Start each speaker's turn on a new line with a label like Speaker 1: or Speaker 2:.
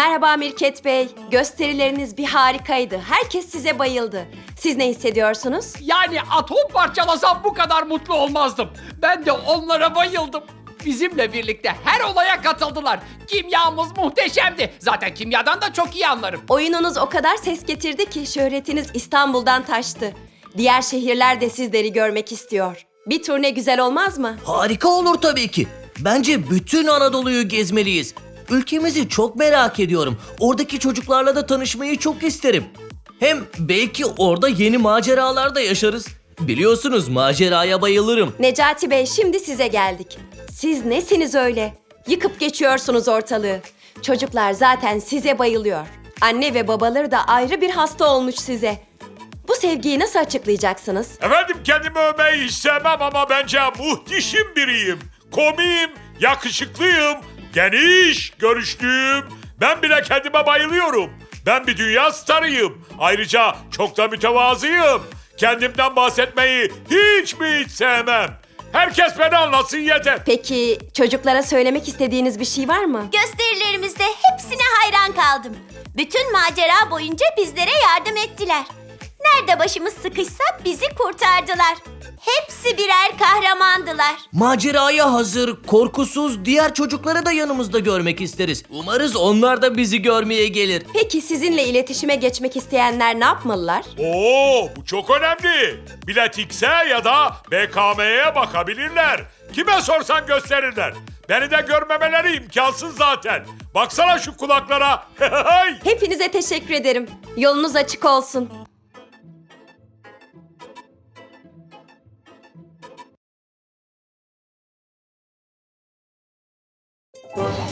Speaker 1: Merhaba Mirket Bey. Gösterileriniz bir harikaydı. Herkes size bayıldı. Siz ne hissediyorsunuz?
Speaker 2: Yani atom parçalasam bu kadar mutlu olmazdım. Ben de onlara bayıldım. Bizimle birlikte her olaya katıldılar. Kimyamız muhteşemdi. Zaten kimyadan da çok iyi anlarım.
Speaker 1: Oyununuz o kadar ses getirdi ki şöhretiniz İstanbul'dan taştı. Diğer şehirler de sizleri görmek istiyor. Bir turne güzel olmaz mı?
Speaker 3: Harika olur tabii ki. Bence bütün Anadolu'yu gezmeliyiz. Ülkemizi çok merak ediyorum. Oradaki çocuklarla da tanışmayı çok isterim. Hem belki orada yeni maceralar da yaşarız. Biliyorsunuz maceraya bayılırım.
Speaker 1: Necati Bey şimdi size geldik. Siz nesiniz öyle? Yıkıp geçiyorsunuz ortalığı. Çocuklar zaten size bayılıyor. Anne ve babaları da ayrı bir hasta olmuş size. Bu sevgiyi nasıl açıklayacaksınız?
Speaker 4: Efendim kendimi övmeyi hiç sevmem ama bence muhteşem biriyim. Komiyim, yakışıklıyım, geniş görüşlüyüm. Ben bile kendime bayılıyorum. Ben bir dünya starıyım. Ayrıca çok da mütevazıyım. Kendimden bahsetmeyi hiç mi hiç sevmem. Herkes beni anlasın yeter.
Speaker 1: Peki çocuklara söylemek istediğiniz bir şey var mı?
Speaker 5: Gösterilerimizde hepsine hayran kaldım. Bütün macera boyunca bizlere yardım ettiler. Nerede başımız sıkışsa bizi kurtardılar. Hepsi birer kahramandılar.
Speaker 3: Maceraya hazır, korkusuz diğer çocukları da yanımızda görmek isteriz. Umarız onlar da bizi görmeye gelir.
Speaker 1: Peki sizinle iletişime geçmek isteyenler ne yapmalılar?
Speaker 4: Oo, bu çok önemli. Bilet X'e ya da BKM'ye bakabilirler. Kime sorsan gösterirler. Beni de görmemeleri imkansız zaten. Baksana şu kulaklara.
Speaker 1: Hepinize teşekkür ederim. Yolunuz açık olsun. Oh.